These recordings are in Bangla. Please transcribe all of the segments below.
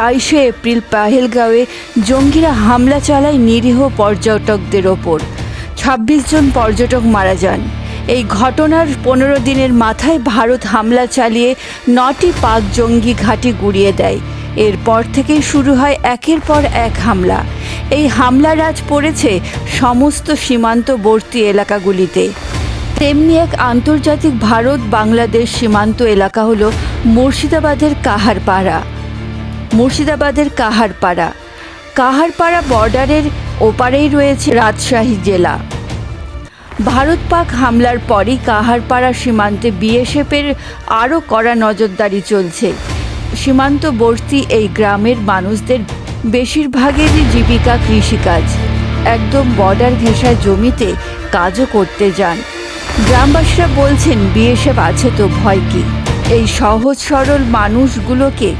বাইশে এপ্রিল পাহেলগাঁওয়ে জঙ্গিরা হামলা চালায় নিরীহ পর্যটকদের ওপর। ছাব্বিশ জন পর্যটক মারা যান। এই ঘটনার পনেরো দিনের মাথায় ভারত হামলা চালিয়ে নটি পাক জঙ্গি ঘাঁটি গুড়িয়ে দেয়। এরপর থেকেই শুরু হয় একের পর এক হামলা। এই হামলার আজ পড়েছে সমস্ত সীমান্তবর্তী এলাকাগুলিতে। তেমনি এক আন্তর্জাতিক ভারত বাংলাদেশ সীমান্ত এলাকা হলো মুর্শিদাবাদের কাহারপাড়া। মুর্শিদাবাদের কাহারপাড়া। কাহারপাড়া বর্ডারের ওপারেই রয়েছে রাজশাহী জেলা। ভারত পাক হামলার পরই কাহারপাড়া সীমান্তে বিএসএফের আরও কড়া নজরদারি চলছে। সীমান্তবর্তী এই গ্রামের মানুষদের বেশিরভাগেরই জীবিকা কৃষিকাজ। একদম বর্ডার ঘেঁষা জমিতে কাজও করতে যান। গ্রামবাসীরা বলছেন, বিএসএফ আছে তো, ভয় কি? এই সহজ সরল মানুষগুলোকে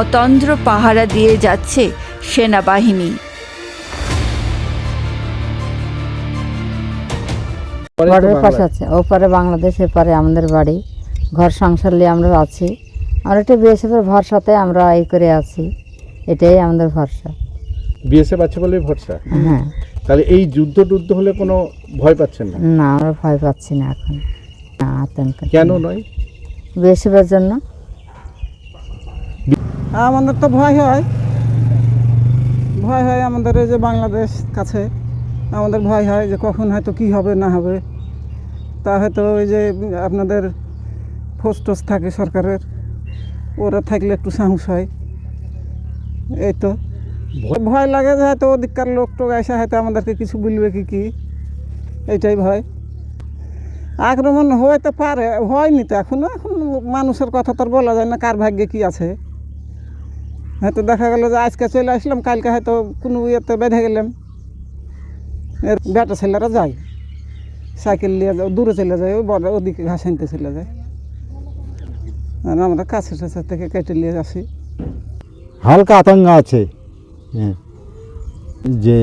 অতন্দ্র পাহারা দিয়ে যাচ্ছে সেনাবাহিনী। বর্ডারের পাশে আছে ওপারে বাংলাদেশ এপারে আমাদের বাড়ি। ঘর সংসার নিয়ে আমরা আছি। আমরা একটু বিএসএফের ভরসাতে আমরা এই করে আছি। এটাই আমাদের ভরসা। বিএসএফ আছে বলেই ভরসা? হ্যাঁ। তাহলে এই যুদ্ধ টুদ্ধ হলে কোনো ভয় পাচ্ছেন না? না আমরা ভয় পাচ্ছি না এখন। না আতঙ্ক। কেন নয়? বিএসএফের জন্য। আমাদের তো ভয় হয়। ভয় হয় আমাদের এই যে বাংলাদেশ কাছে। আমাদের ভয় হয় যে কখন হয়তো কি হবে না হবে। তা হয়তো ওই যে আপনাদের ফোর্স টোস থাকে সরকারের। ওরা থাকলে একটু সাহস হয়। এই তো। ভয় লাগে যে হয়তো ওদিককার লোক টোক এসে হয়তো আমাদেরকে কিছু বলবে কি কি? এইটাই ভয়। আক্রমণ হইতে পারে হয়নি তো এখনও। এখন মানুষের কথা তো আর বলা যায় না কার ভাগ্যে কি আছে। হয়তো দেখা গেল যে আজকে চলে আসলাম কালকে হয়তো কোনো ইয়েতে বেঁধে গেলাম এর বেটা ছেলেরা যায় সাইকেল নিয়ে যায় দূরে চলে যায় ওই বড় ওদিকে ঘাস আনতে চলে যায় আর আমরা কাছে টাছে থেকে কেটে নিয়ে আসি হালকা আতঙ্ক আছে হ্যাঁ। যে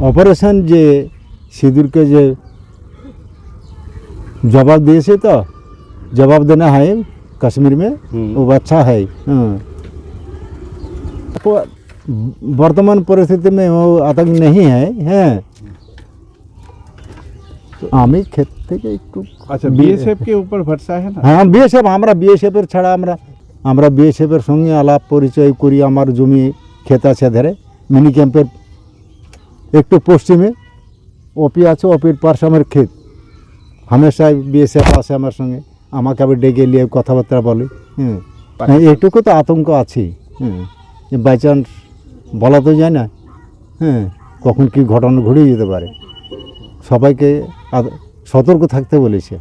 অপারেশন যে সিঁদুরকে যে जवाब दिए से तो जवाब देना है कश्मीर में वो अच्छा है हाँ। प- वर्तमान परिस्थिति में वो आतंक नहीं है হ্যাঁ আমি ক্ষেত থেকে একটু আচ্ছা বিএসএফ के ऊपर भरोसा है ना হ্যাঁ বিএসএফ আমরা বিএসএফের ছাড়া আমরা আমরা বিএসএফের সঙ্গে আলাপ পরিচয় করি আমার জমি ক্ষেত আছে ধারে মিনি ক্যাম্পের একটু পশ্চিমে ওপি আছে ওপির পাশে আমার ক্ষেত হামেশাই বিএসএফ আসে আমার সঙ্গে আমাকে আবার ডেকে নিয়ে কথাবার্তা বলে হ্যাঁ হ্যাঁ, এইটুকু তো আতঙ্ক আছেই হ্যাঁ বাই চান্স বলা তো যায় না হ্যাঁ কখন কী ঘটনা ঘটিয়ে যেতে পারে। সবাইকে সতর্ক থাকতে বলেছে।